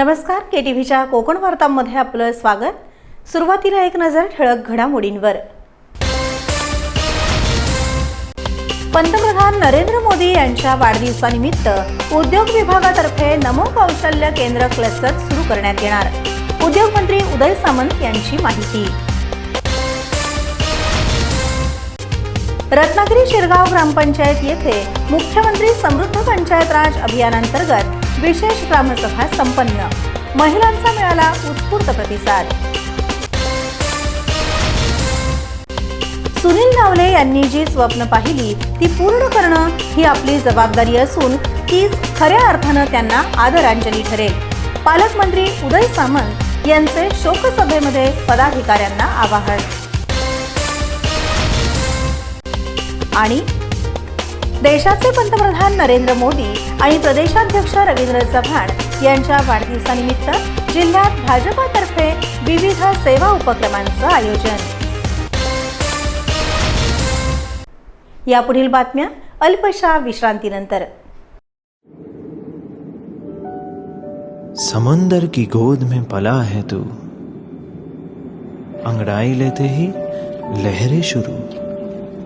नमस्कार के टी व्हीच्या कोकण वार्तांमध्ये आपलं स्वागत. सुरुवातीला एक नजर ठळक घडामोडींवर. पंतप्रधान नरेंद्र मोदी यांच्या वाढदिवसानिमित्त उद्योग विभागातर्फे नमो कौशल्य केंद्र क्लस्टर सुरू करण्यात येणार. उद्योग मंत्री उदय सामंत यांची माहिती. रत्नागिरी शिरगाव ग्रामपंचायत येथे मुख्यमंत्री समृद्ध पंचायत राज अभियानांतर्गत विशेष ग्रामसभा संपन्न. महिलांचा मिळाला उत्स्फूर्त प्रतिसाद. सुनील नावले यांनी जी स्वप्न पाहिली ती पूर्ण करणं ही आपली जबाबदारी असून तीच खऱ्या अर्थानं त्यांना आदरांजली ठरेल. पालकमंत्री उदय सामंत यांचे शोकसभेमध्ये पदाधिकाऱ्यांना आवाहन. आणि देशाचे पंतप्रधान नरेंद्र मोदी आणि प्रदेशाध्यक्ष रवींद्र चव्हाण यांच्या वाढदिवसानिमित्त जिल्ह्यात भाजपातर्फे विविध सेवा उपक्रमांचं आयोजन. यापुढील बातम्या अल्पशा विश्रांतीनंतर. समंदर की गोद में पला है तू. अंगड़ाई लेते ही लहरें शुरू.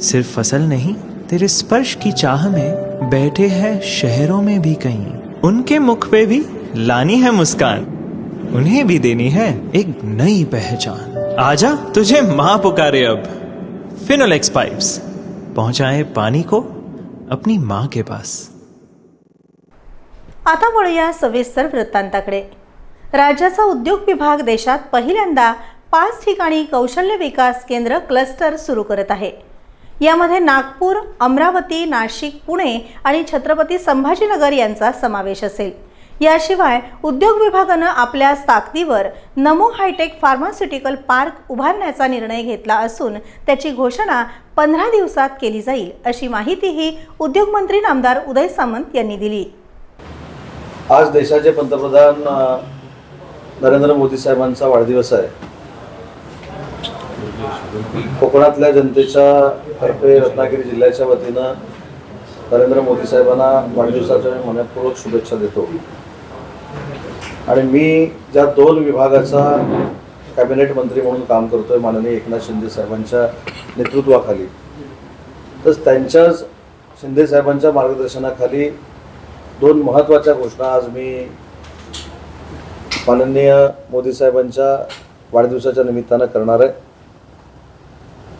सिर्फ फसल नहीं तेरे स्पर्श की चाह में बैठे हैं शहरों में भी कहीं। उनके मुख पे भी लानी है मुस्कान। उन्हें भी देनी है एक नई पहचान। आजा तुझे माँ पुकारे अब। फिनोलेक्स पाइप्स पहुंचाए पानी को अपनी माँ के पास। आता वळूया सविस्तर वृत्तांताकडे. राज्याचा उद्योग विभाग देशात पहिल्यांदा पाच ठिकाणी कौशल्य विकास केंद्र क्लस्टर सुरू करत आहे. यामध्ये नागपूर अमरावती नाशिक पुणे आणि छत्रपती संभाजीनगर यांचा समावेश असेल. याशिवाय उद्योग विभागानं आपल्या ताकदीवर नमो हायटेक फार्मास्युटिकल पार्क उभारण्याचा निर्णय घेतला असून त्याची घोषणा पंधरा दिवसात केली जाईल अशी माहितीही उद्योगमंत्री नामदार उदय सामंत यांनी दिली. आज देशाचे पंतप्रधान नरेंद्र मोदी साहेबांचा वाढदिवस आहे. कोकणातल्या जनतेच्या तर्फे रत्नागिरी जिल्ह्याच्या वतीनं नरेंद्र मोदी साहेबांना वाढदिवसाच्या मी मनपूर्वक शुभेच्छा देतो. आणि मी ज्या दोन विभागाचा कॅबिनेट मंत्री म्हणून काम करतोय माननीय एकनाथ शिंदे साहेबांच्या नेतृत्वाखाली तर त्यांच्याच शिंदे साहेबांच्या मार्गदर्शनाखाली दोन महत्त्वाच्या घोषणा आज मी माननीय मोदी साहेबांच्या वाढदिवसाच्या निमित्तानं करणार आहे.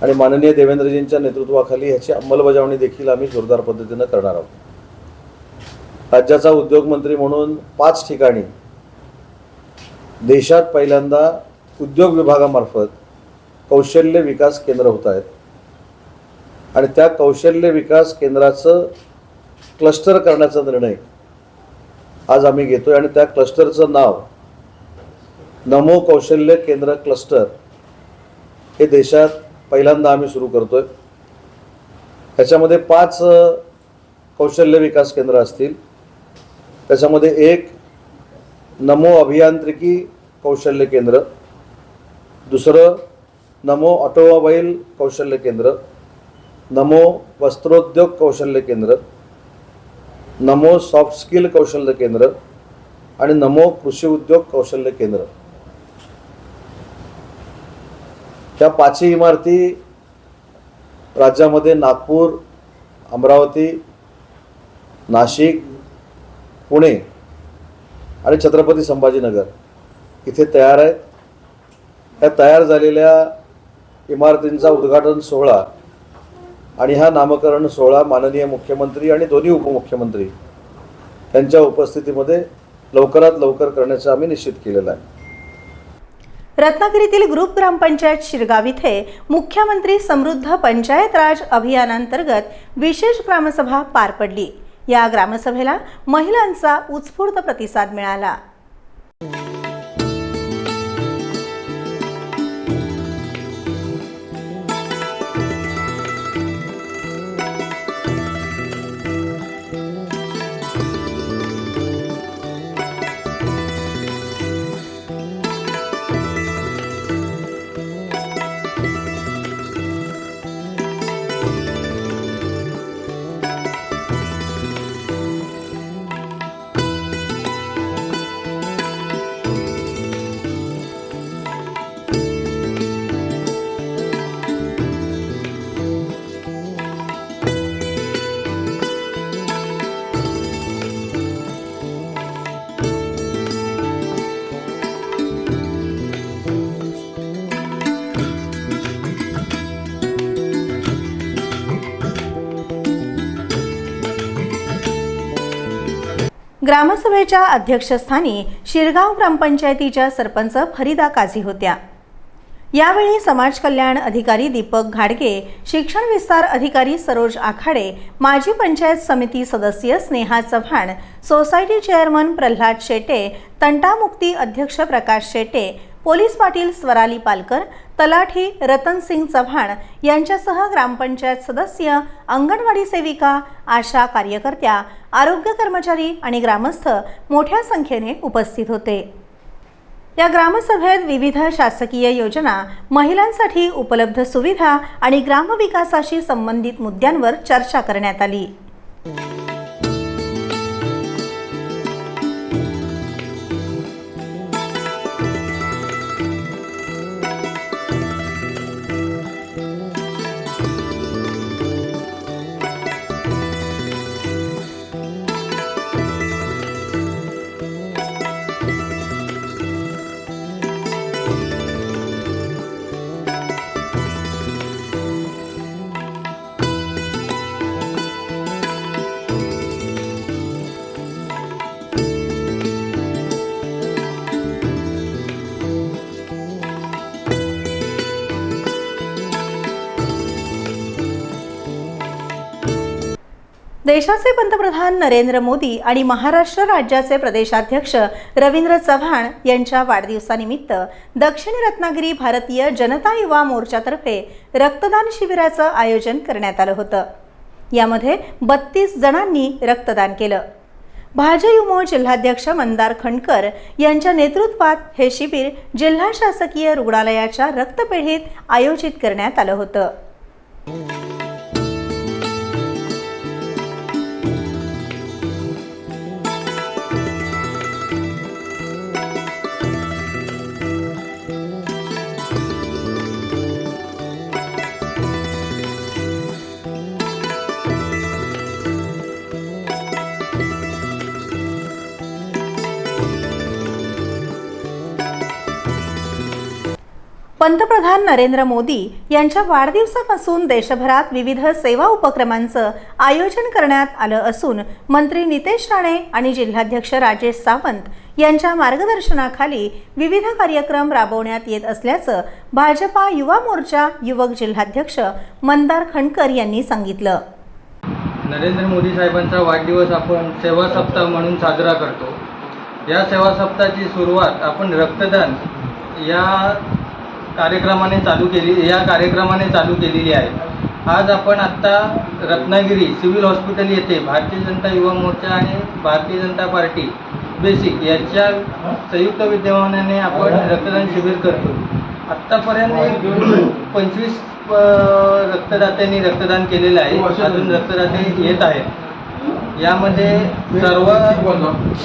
आणि माननीय देवेंद्रजींच्या नेतृत्वाखाली ह्याची अंमलबजावणी देखील आम्ही जोरदार पद्धतीनं करणार आहोत. राज्याचा उद्योगमंत्री म्हणून पाच ठिकाणी देशात पहिल्यांदा उद्योग विभागामार्फत कौशल्य विकास केंद्र होत आहेत. आणि त्या कौशल्य विकास केंद्राचं क्लस्टर करण्याचा निर्णय आज आम्ही घेतो आहे आणि त्या क्लस्टरचं नाव नमो कौशल्य केंद्र क्लस्टर हे देशात पहिल्यांदा आम्ही सुरू करतोय. त्याच्यामध्ये पाच कौशल्य विकास केंद्र असतील. त्याच्यामध्ये एक नमो अभियांत्रिकी कौशल्य केंद्र. दुसरं नमो ऑटोमोबाईल कौशल्य केंद्र. नमो वस्त्रोद्योग कौशल्य केंद्र. नमो सॉफ्ट स्किल कौशल्य केंद्र. आणि नमो कृषी उद्योग कौशल्य केंद्र. त्या पाचही इमारती राज्यामध्ये नागपूर अमरावती नाशिक पुणे आणि छत्रपती संभाजीनगर इथे तयार आहेत. ह्या तयार झालेल्या इमारतींचा उद्घाटन सोहळा आणि हा नामकरण सोहळा माननीय मुख्यमंत्री आणि दोन्ही उपमुख्यमंत्री यांच्या उपस्थितीमध्ये लवकरात लवकर करण्याचं आम्ही निश्चित केलेलं आहे. रत्नागिरीतील ग्रुप ग्रामपंचायत शिरगाव इथे मुख्यमंत्री समृद्ध पंचायत राज अभियानांतर्गत विशेष ग्रामसभा पार पडली. या ग्रामसभेला महिलांचा उत्स्फूर्त प्रतिसाद मिळाला. ग्रामसभेच्या अध्यक्षस्थानी शिरगाव ग्रामपंचायतीच्या सरपंच फरीदा काझी होत्या. यावेळी समाज कल्याण अधिकारी दीपक घाडगे शिक्षण विस्तार अधिकारी सरोज आखाडे माजी पंचायत समिती सदस्य स्नेहा चव्हाण सोसायटी चेअरमन प्रल्हाद शेटे तंटामुक्ती अध्यक्ष प्रकाश शेटे पोलीस पाटील स्वराली पालकर तलाठी रतन सिंग चव्हाण यांच्यासह ग्रामपंचायत सदस्य अंगणवाडी सेविका आशा कार्यकर्त्या आरोग्य कर्मचारी आणि ग्रामस्थ मोठ्या संख्येने उपस्थित होते. या ग्रामसभेत विविध शासकीय योजना महिलांसाठी उपलब्ध सुविधा आणि ग्रामविकासाशी संबंधित मुद्द्यांवर चर्चा करण्यात आली. देशाचे पंतप्रधान नरेंद्र मोदी आणि महाराष्ट्र राज्याचे प्रदेशाध्यक्ष रवींद्र चव्हाण यांच्या वाढदिवसानिमित्त दक्षिण रत्नागिरी भारतीय जनता युवा मोर्चातर्फे रक्तदान शिबिराचं आयोजन करण्यात आलं होतं. यामध्ये बत्तीस जणांनी रक्तदान केलं. भाजयुमो जिल्हाध्यक्ष मंदार खंडकर यांच्या नेतृत्वात हे शिबिर जिल्हा शासकीय रुग्णालयाच्या रक्तपेढीत आयोजित करण्यात आलं होतं. पंतप्रधान नरेंद्र मोदी यांच्या वाढदिवसापासून देशभरात विविध सेवा उपक्रमांचं आयोजन करण्यात आलं असून मंत्री नितेश राणे आणि जिल्हाध्यक्ष राजेश सावंत यांच्या मार्गदर्शनाखाली विविध कार्यक्रम राबवण्यात येत असल्याचं भाजपा युवा मोर्चा युवक जिल्हाध्यक्ष मंदार खंडकर यांनी सांगितलं. नरेंद्र मोदी साहेबांचा वाढदिवस आपण सेवा सप्ताह म्हणून साजरा करतो. या सेवा सप्ताहाची सुरुवात आपण रक्तदान या कार्यक्रमाने चालू केली या कार्यक्रमाने चालू केलेली आहे. आज आपण आत्ता रत्नागिरी सिव्हिल हॉस्पिटल येथे भारतीय जनता युवा मोर्चा आणि भारतीय जनता पार्टी बेसिक याच्या संयुक्त विद्यमानाने आपण रक्तदान शिबिर करतो. आत्तापर्यंत एक पंचवीस रक्तदात्यांनी रक्तदान केलेलं आहे. अजून रक्तदाते येत आहेत. यामध्ये सर्व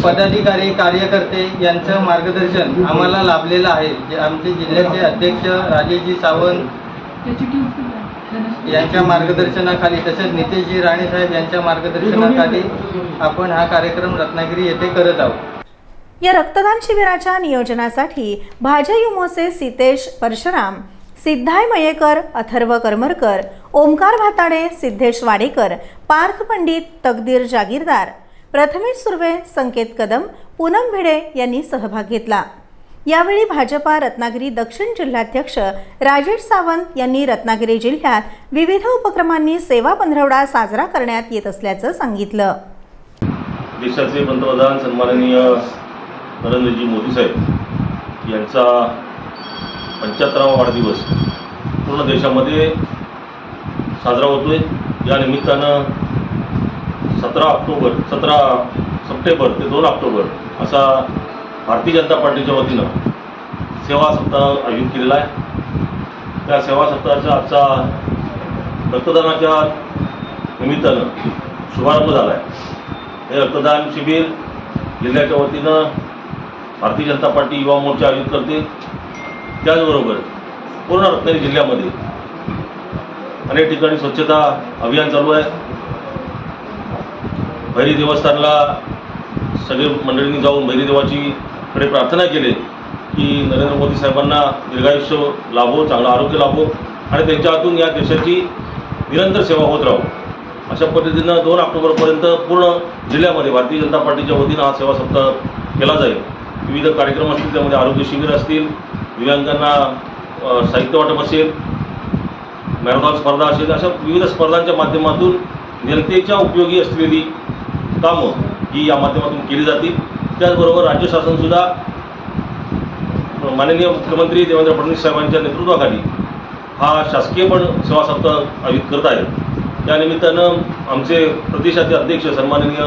पदाधिकारी कार्यकर्ते यांचं मार्गदर्शन आम्हाला लाभलेलं आहे. जे आमचे जिल्ह्याचे अध्यक्ष राजेशजी सावंत यांच्या मार्गदर्शनाखाली तसेच नितेशजी राणे साहेब यांच्या मार्गदर्शनाखाली आपण हा कार्यक्रम रत्नागिरी येथे करत आहोत. या रक्तदान शिबिराच्या नियोजनासाठी भाजयुमोचे सितेश परशुराम सिद्धाय मयेकर अथर्व करमरकर ओमकार भाताडे सिद्धेश वाडेकर पार्थ पंडित तकदीर जागीरदार प्रथमेश सुर्वे संकेत कदम पूनम भिडे यांनी सहभाग घेतला. यावेळी भाजपा रत्नागिरी दक्षिण जिल्हाध्यक्ष राजेश सावंत यांनी रत्नागिरी जिल्ह्यात विविध उपक्रमांनी सेवा पंधरवडा साजरा करण्यात येत असल्याचं सांगितलं. देशाचे पंतप्रधान सन्माननीय नरेंद्रजी मोदी साहेब यांचा पंच्याहत्तरावा वाढदिवस पूर्ण देशामध्ये साजरा होतोय. या निमित्तानं सतरा ऑक्टोबर सतरा सप्टेंबर ते दोन ऑक्टोबर असा भारतीय जनता पार्टीच्या वतीनं सेवा सप्ताह आयोजित केलेला आहे. त्या सेवा सप्ताहाचा आजचा रक्तदानाच्या निमित्तानं शुभारंभ झाला आहे हे रक्तदान शिबिर जिल्ह्याच्या वतीनं भारतीय जनता पार्टी युवा मोर्चा आयोजित करते. त्याचबरोबर पूर्ण रत्नागिरी जिल्ह्यामध्ये अनेक ठिकाणी स्वच्छता अभियान चालू आहे. भैरी देवस्थानला सगळे मंडळींनी जाऊन भैरी देवाची कडे प्रार्थना केली की नरेंद्र मोदी साहेबांना दीर्घायुष्य लाभो चांगलं आरोग्य लाभो आणि त्यांच्या हातून या देशाची निरंतर सेवा होत राहो. अशा पद्धतीनं दोन ऑक्टोबरपर्यंत पूर्ण जिल्ह्यामध्ये भारतीय जनता पार्टीच्या वतीनं हा सेवा सप्ताह केला जाईल. विविध कार्यक्रम असतील त्यामध्ये आरोग्य शिबिर असतील दिव्यांगांना साहित्य वाटप असेल मॅरेथॉन स्पर्धा असेल अशा विविध स्पर्धांच्या माध्यमातून जनतेच्या उपयोगी असलेली कामं ही या माध्यमातून केली जातील. त्याचबरोबर राज्य शासनसुद्धा माननीय मुख्यमंत्री देवेंद्र फडणवीस साहेबांच्या नेतृत्वाखाली हा शासकीय पण सेवा सप्ताह आयोजित करत आहे त्या निमित्तानं आमचे प्रदेशाचे अध्यक्ष सन्माननीय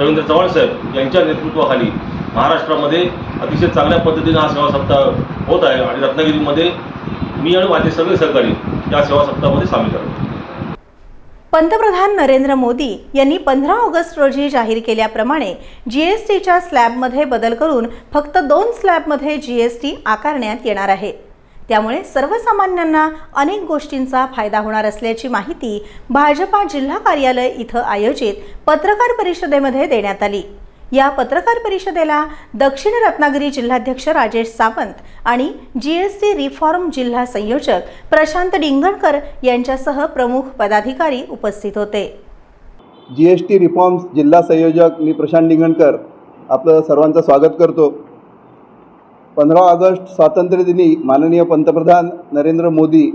रवींद्र चव्हाण साहेब यांच्या नेतृत्वाखाली महाराष्ट्रामध्ये अतिशय चांगल्या पद्धतीनं हा सेवा सप्ताह होत आहे आणि रत्नागिरीमध्ये मी आणि माझे सगळे सहकारी या सेवा सप्ताहामध्ये सामील आहेत पंतप्रधान नरेंद्र मोदी यांनी पंधरा ऑगस्ट रोजी जाहीर केल्याप्रमाणे जीएसटीच्या स्लॅबमध्ये बदल करून फक्त दोन स्लॅबमध्ये जीएसटी आकारण्यात येणार आहे. त्यामुळे सर्वसामान्यांना अनेक गोष्टींचा फायदा होणार असल्याची माहिती भाजपा जिल्हा कार्यालय इथं आयोजित पत्रकार परिषदेमध्ये देण्यात आली. या पत्रकार परिषदेला दक्षिण रत्नागिरी जिल्हाध्यक्ष राजेश सावंत आणि जीएसटी रिफॉर्म जिल्हा संयोजक प्रशांत डिंगणकर यांच्यासह प्रमुख पदाधिकारी उपस्थित होते. जी एस टी रिफॉर्म्स जिल्हा संयोजक मी प्रशांत निंगणकर आपलं सर्वांचं स्वागत करतो. पंधरा ऑगस्ट स्वातंत्र्यदिनी माननीय पंतप्रधान नरेंद्र मोदी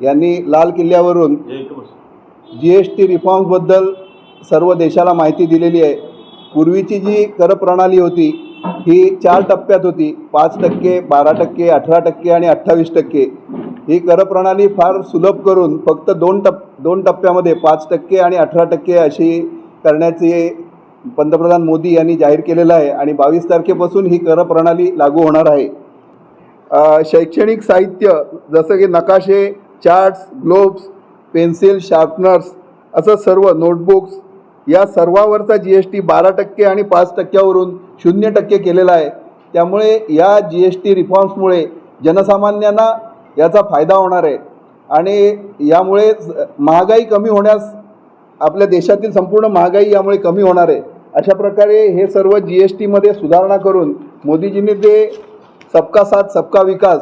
यांनी लाल किल्ल्यावरून जी एस टी रिफॉर्म्सबद्दल सर्व देशाला माहिती दिलेली आहे. पूर्वीची जी करप्रणाली होती ही चार टप्प्यात होती. पाच टक्के बारा टक्के अठरा टक्के आणि अठ्ठावीस टक्के. ही करप्रणाली फार सुलभ करून फक्त दोन टप दोन टप्प्यामध्ये पाच टक्के आणि अठरा टक्के अशी करण्याचे पंतप्रधान मोदी यांनी जाहीर केलेलं आहे आणि बावीस तारखेपासून ही करप्रणाली लागू होणार आहे. शैक्षणिक साहित्य जसं की नकाशे चार्ट्स ग्लोब्स पेन्सिल शार्पनर्स असं सर्व नोटबुक्स या सर्वावरचा जी एस टी बारा टक्के आणि पाच टक्क्यावरून शून्य टक्के केलेला आहे. त्यामुळे या जी एस टी रिफॉर्म्समुळे जनसामान्यांना याचा फायदा होणार आहे. आणि यामुळे महागाई कमी होण्यास आपल्या देशातील संपूर्ण महागाई यामुळे कमी होणार आहे. अशा प्रकारे हे सर्व जी एस टीमध्ये सुधारणा करून मोदीजींनी ते सबका साथ सबका विकास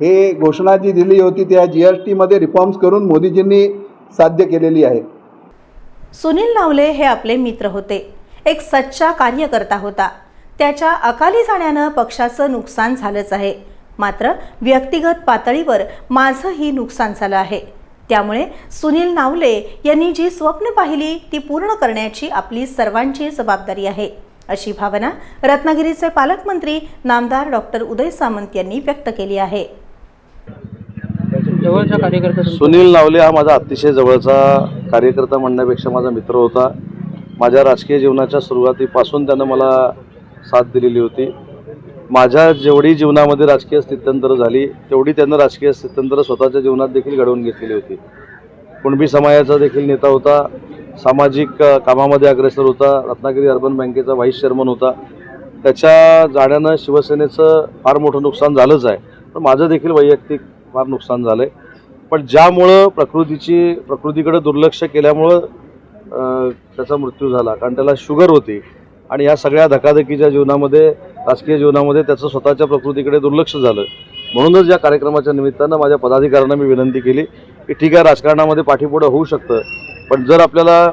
हे घोषणा जी दिली होती त्या जी एस टीमध्ये रिफॉर्म्स करून मोदीजींनी साध्य केलेली आहे. सुनील नावले हे आपले मित्र होते. एक सच्चा कार्यकर्ता होता. त्याच्या अकाली जाण्यानं पक्षाचं नुकसान झालंच आहे. मात्र व्यक्तिगत पातळीवर माझंही नुकसान झालं आहे. त्यामुळे सुनील नावले यांनी जी स्वप्न पाहिली ती पूर्ण करण्याची आपली सर्वांची जबाबदारी आहे अशी भावना रत्नागिरीचे पालकमंत्री नामदार डॉक्टर उदय सामंत यांनी व्यक्त केली आहे. जवळचा कार्यकर्ता सुनील नावले हा माझा अतिशय जवळचा कार्यकर्ता म्हणण्यापेक्षा माझा मित्र होता. माझ्या राजकीय जीवनाच्या सुरुवातीपासून त्यानं मला साथ दिलेली होती. माझ्या जेवढी जीवनामध्ये राजकीय स्थित्यंतर झाली तेवढी त्यानं राजकीय स्थित्यंतर स्वतःच्या जीवनात देखील घडवून घेतलेली होती. कुणबी समाजाचा देखील नेता होता. सामाजिक कामामध्ये अग्रेसर होता. रत्नागिरी अर्बन बँकेचा व्हाईस चेअरमन होता. त्याच्या जाण्यानं शिवसेनेचं फार मोठं नुकसान झालंच आहे. पण माझं देखील वैयक्तिक फार नुकसान झालं आहे पण ज्यामुळं प्रकृतीची प्रकृतीकडे दुर्लक्ष केल्यामुळं त्याचा मृत्यू झाला. कारण त्याला शुगर होती. आणि या सगळ्या धकाधकीच्या जीवनामध्ये राजकीय जीवनामध्ये त्याचं स्वतःच्या प्रकृतीकडे दुर्लक्ष झालं. म्हणूनच या कार्यक्रमाच्या निमित्तानं माझ्या पदाधिकाऱ्यांना मी विनंती केली की ठीक आहे राजकारणामध्ये पाठीपुढं होऊ शकतं. पण जर आपल्याला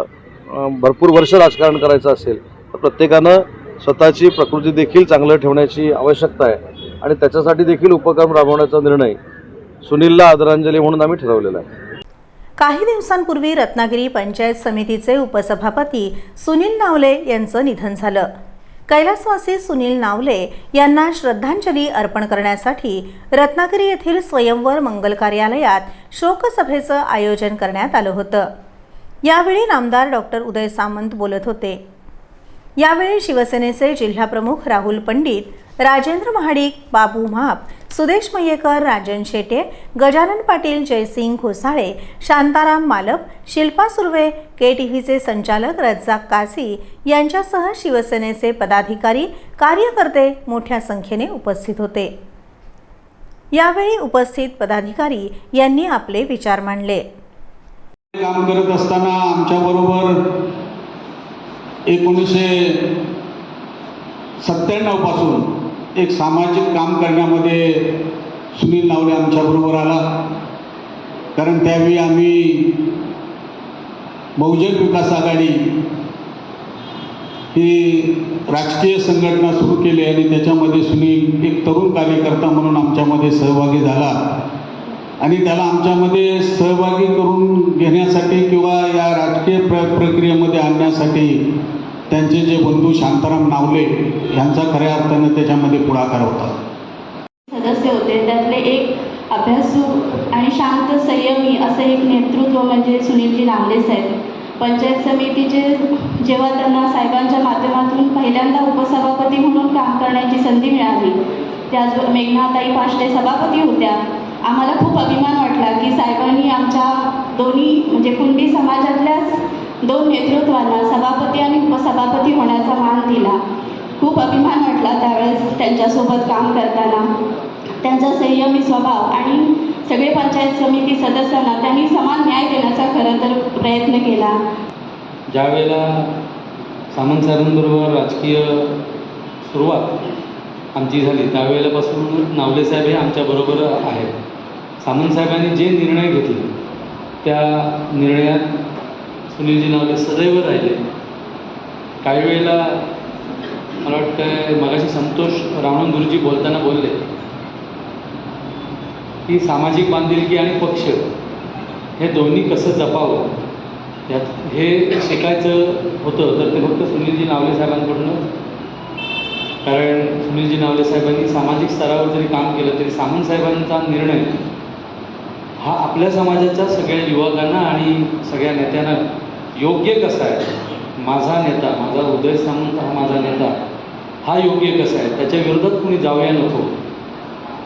भरपूर वर्ष राजकारण करायचं असेल तर प्रत्येकानं स्वतःची प्रकृती देखील चांगलं ठेवण्याची आवश्यकता आहे. आणि त्याच्यासाठी देखील उपक्रम राबवण्याचा निर्णय सुनीलला आदरांजली म्हणून आम्ही ठरवलेलं आहे. काही दिवसांपूर्वी रत्नागिरी पंचायत समितीचे उपसभापती सुनील नावले यांचं निधन झालं. कैलासवासी सुनील नावले यांना श्रद्धांजली अर्पण करण्यासाठी रत्नागिरी येथील स्वयंवर मंगल कार्यालयात शोकसभेचं आयोजन करण्यात आलं होतं. यावेळी नामदार डॉक्टर उदय सामंत बोलत होते. यावेळी शिवसेनेचे जिल्हाप्रमुख राहुल पंडित राजेंद्र महाडिक बाबू म्हाप सुदेश मयेकर राजन शेटे गजानन पाटील जयसिंग घोसाळे शांताराम मालप शिल्पा सुर्वे के टी व्हीचे संचालक रज्जाक कासी यांच्यासह शिवसेनेचे पदाधिकारी कार्यकर्ते मोठ्या संख्येने उपस्थित होते. यावेळी उपस्थित पदाधिकारी यांनी आपले विचार मांडले. काम करत असताना आमच्याबरोबर एकोणीसशे सत्त्याण्णवपासून एक सामाजिक काम करण्यामध्ये सुनील नावले आमच्याबरोबर आला. कारण त्यावेळी आम्ही बहुजन विकास आघाडी ही राजकीय संघटना सुरू केली आणि त्याच्यामध्ये सुनील एक तरुण कार्यकर्ता म्हणून आमच्यामध्ये सहभागी झाला. आणि त्याला आमच्यामध्ये सहभागी करून घेण्यासाठी किंवा या राजकीय प्र प्रक्रियेमध्ये आणण्यासाठी त्यांचे जे बंधू शांताराम नावले यांचा खऱ्या अर्थानं त्याच्यामध्ये पुढाकार होता. सदस्य होते. त्यातले एक अभ्यासू आणि शांत संयमी असं एक नेतृत्व म्हणजे सुनीलजी नावले साहेब. पंचायत समितीचे जेव्हा त्यांना साहेबांच्या माध्यमातून पहिल्यांदा उपसभापती म्हणून काम करण्याची संधी मिळाली त्याच मेघनाताई पाष्टे सभापती होत्या. आम्हाला खूप अभिमान वाटला की साहेबांनी आमच्या दोन्ही म्हणजे कुंडी समाजातल्याच दोन नेतृत्वांना सभापती आणि उपसभापती होण्याचा मान दिला. खूप अभिमान वाटला त्यावेळेस त्यांच्यासोबत काम करताना. त्यांचा संयमी स्वभाव आणि सगळे पंचायत समिती सदस्यांना त्यांनी समान न्याय देण्याचा खरं तर प्रयत्न केला. ज्यावेळेला सामंत साहेबांबरोबर राजकीय सुरुवात आमची झाली त्यावेळेलापासून नावले साहेब हे आमच्याबरोबर आहेत. सामंत साहेबांनी जे निर्णय घेतले त्या निर्णयात सुनीलजी नावले सदैव राहिले. काही वेळेला मला वाटतं मगाशी संतोष रावण गुरुजी बोलताना बोलले की सामाजिक बांधिलकी आणि पक्ष हे दोन्ही कसं जपावं? यात हे शिकायचं होतं तर ते फक्त सुनीलजी नावले साहेबांकडून. कारण सुनीलजी नावले साहेबांनी सामाजिक स्तरावर जरी काम केलं तरी सामंत साहेबांचा निर्णय हा आपल्या समाजाच्या सगळ्या युवकांना आणि सगळ्या नेत्यांना योग्य कसा आहे? माझा नेता माझा उदय सामंत हा माझा नेता हा योग्य कसा आहे? त्याच्या विरोधात कुणी जाऊया नको.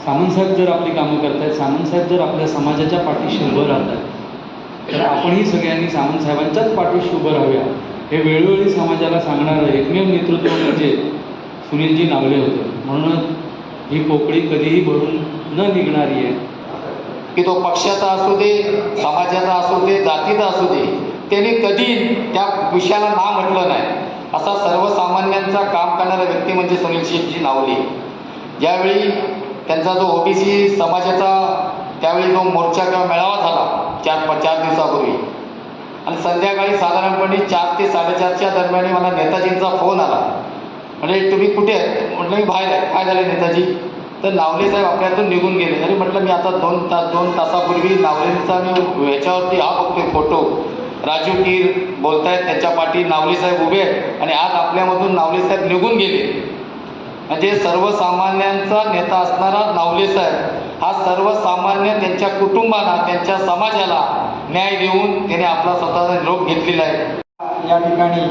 सामंतसाहेब जर आपली कामं करतायत सामंतसाहेब जर आपल्या समाजाच्या पाठीशी उभं राहत आहेत तर आपणही सगळ्यांनी सामंतसाहेबांच्याच पाठीशी उभं राहूया. हे वेळोवेळी समाजाला सांगणारं एकमेव नेतृत्व म्हणजे सुनीलजी नावले होते. म्हणूनच ही पोकळी कधीही भरून न निघणारी आहे. की तो पक्षाचा असू दे समाजाचा असू दे जातीचा असू दे त्यांनी कधी त्या विषयाला ना म्हटलं नाही. असा सर्वसामान्यांचा काम करणारा व्यक्ती म्हणजे सुनील शेटजी नावले. ज्यावेळी त्यांचा जो ओबीसी समाजाचा त्यावेळी जो मोर्चा किंवा मेळावा झाला चार चार दिवसापूर्वी. आणि संध्याकाळी साधारणपणे चार ते साडेचारच्या दरम्यान मला नेताजींचा फोन आला. म्हणजे तुम्ही कुठे आहेत? म्हटलं मी बाहेर आहे. काय झालं नेताजी? तर नावले साहेब आपल्यातून निघून गेले. तरी म्हटलं मी आता दोन तास दोन तासापूर्वी नावलेंचा मी ह्याच्यावरती हा बघतोय फोटो. राजू कीर बोलतायत त्यांच्या पाठी नावले साहेब उभे आहेत आणि आज आपल्यामधून नावले साहेब निघून गेले. म्हणजे सर्वसामान्यांचा नेता असणारा नावले साहेब हा सर्वसामान्य त्यांच्या कुटुंबाला त्यांच्या समाजाला न्याय देऊन त्याने आपला स्वतःचा निरोप घेतलेला आहे. या ठिकाणी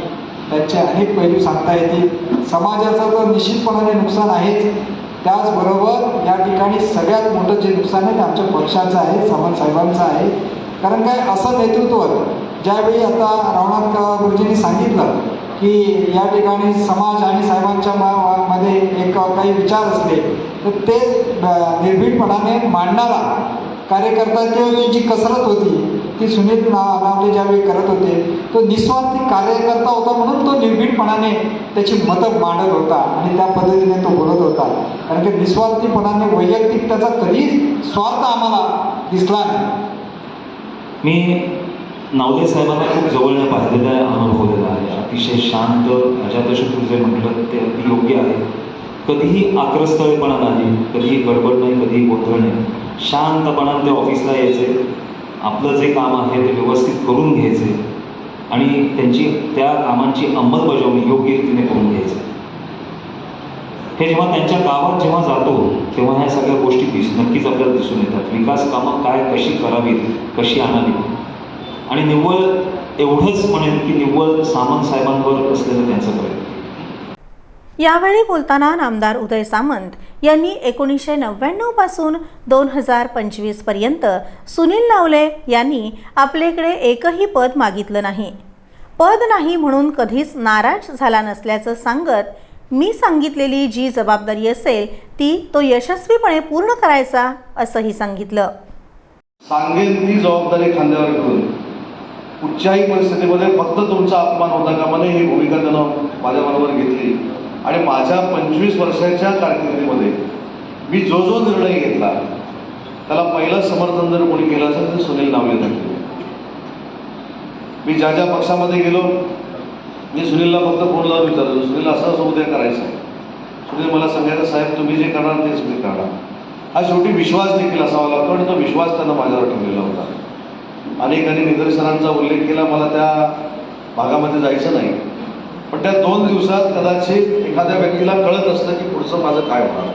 त्यांचे अनेक पैलू सांगता येतील. समाजाचं तर निश्चितपणाने नुकसान आहेच. त्याचबरोबर या ठिकाणी सगळ्यात मोठं जे नुकसान आहे ते आमच्या पक्षाचं आहे सामंत साहेबांचं आहे. कारण काय असं नेतृत्व ज्यावेळी आता रावणात गुरुजींनी सांगितलं की या ठिकाणी समाज आणि साहेबांच्या मध्ये एक काही विचार असले तर ते निर्भीडपणाने मांडणारा कार्यकर्ता किंवा जी कसरत होती ती सुनील ना नावले ज्यावेळी करत होते तो निस्वार्थी कार्यकर्ता होता म्हणून तो निर्भीडपणाने त्याची मतं मांडत होता आणि त्या पद्धतीने तो बोलत होता. कारण की निस्वार्थीपणाने वैयक्तिक त्याचा कधीच स्वार्थ आम्हाला दिसला नाही. मी नावले साहेबांना खूप जवळनं पाहिलेला आहे अनुभवलेला आहे. अतिशय शांत अजातशत्रू जे म्हटलं ते अगदी योग्य आहे. कधीही आक्रस्तळेपणा नाही कधीही गडबड नाही कधीही गोंधळ नाही. शांतपणाने ते ऑफिसला यायचे. आपलं जे काम आहे ते व्यवस्थित करून घ्यायचे आणि त्यांची त्या कामांची अंमलबजावणी योग्य रीतीने करून घ्यायचे. हे जेव्हा त्यांच्या गावात जेव्हा जातो तेव्हा ह्या सगळ्या गोष्टी दिस नक्कीच आपल्याला दिसून येतात. विकास कामं काय कशी करावीत कशी आणावीत? आणि निव्वळ एवढंच म्हणेन की निव्वळ सामंत साहेबांवर असलेलं त्यांचं प्रयत्न यावेळी बोलताना नामदार उदय सामंत यांनी एकोणीसशे नव्याण्णवपासून दोन हजार पंचवीसपर्यंत सुनील नावले यांनी आपल्याकडे एकही पद मागितलं नाही. पद नाही म्हणून कधीच नाराज झाला नसल्याचं सांगत मी सांगितलेली जी जबाबदारी असेल ती तो यशस्वीपणे पूर्ण करायचा असंही सांगितलं. सांगेन ती जबाबदारी खांद्यावर घेऊन. कुठच्याही परिस्थितीमध्ये फक्त तुमचा अपमान होता कामा नये ही भूमिका त्यानं माझ्याबरोबर घेतली. आणि माझ्या पंचवीस वर्षाच्या कारकिर्दीमध्ये मी जो जो निर्णय घेतला त्याला पहिलं समर्थन जर कोणी केलं असेल तर सुनील नावले मी ज्या ज्या पक्षामध्ये गेलो मी सुनीलला फक्त फोन लावून विचारतो सुनील असं असं उद्या करायचं आहे. सुनील मला सांगायचं साहेब तुम्ही जे करणार तेच मी करणार. हा शेवटी विश्वास देखील असावा लागतो आणि तो विश्वास त्यांना माझ्यावर ठेवलेला होता. अनेकांनी निदर्शनांचा उल्लेख केला मला त्या भागामध्ये जायचं नाही. पण त्या दोन दिवसात कदाचित एखाद्या व्यक्तीला कळत असतं की पुढचं माझं काय होणार.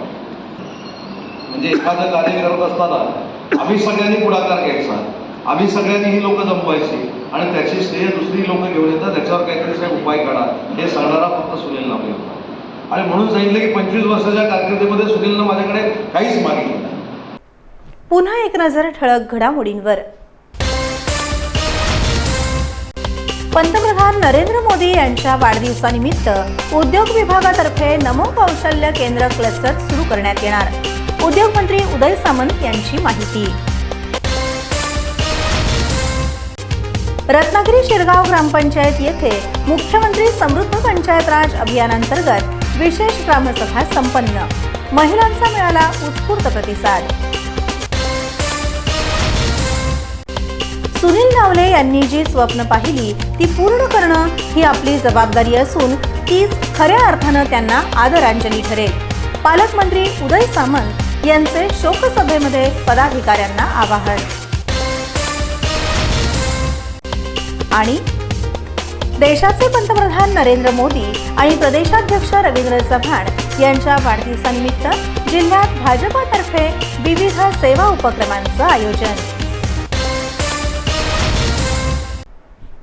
म्हणजे एखादं कार्य करत असताना आम्ही सगळ्यांनी पुढाकार घ्यायचा. आम्ही सगळ्यांनी ही लोक जमवायची आणि त्याची श्रेय दुसरी लोक घेऊन येतात त्याच्यावर काहीतरी साहेब उपाय काढा. हे सांगणारा फक्त सुनील नामे होता. आणि म्हणून सांगितलं की पंचवीस वर्षाच्या कारकिर्दीमध्ये सुनीलनं माझ्याकडे काहीच मागितलं नाही. पुन्हा एक नजर ठळक घडामोडींवर. पंतप्रधान नरेंद्र मोदी यांच्या वाढदिवसानिमित्त उद्योग विभागातर्फे नमो कौशल्य केंद्र क्लस्टर सुरू करण्यात येणार. उद्योग मंत्री उदय सामंत यांची माहिती. रत्नागिरी शिरगाव ग्रामपंचायत येथे मुख्यमंत्री समृद्ध पंचायत राज अभियानांतर्गत विशेष ग्रामसभा संपन्न. महिलांचा मिळाला उत्स्फूर्त प्रतिसाद. सुनील नावले यांनी जी स्वप्न पाहिली ती पूर्ण करणं ही आपली जबाबदारी असून तीच खऱ्या अर्थानं त्यांना आदरांजली ठरेल. पालकमंत्री उदय सामंत यांचे शोकसभेमध्ये पदाधिकाऱ्यांना आवाहन. आणि देशाचे पंतप्रधान नरेंद्र मोदी आणि प्रदेशाध्यक्ष रवींद्र चव्हाण यांच्या वाढदिवसानिमित्त जिल्ह्यात भाजपातर्फे विविध सेवा उपक्रमांचं आयोजन.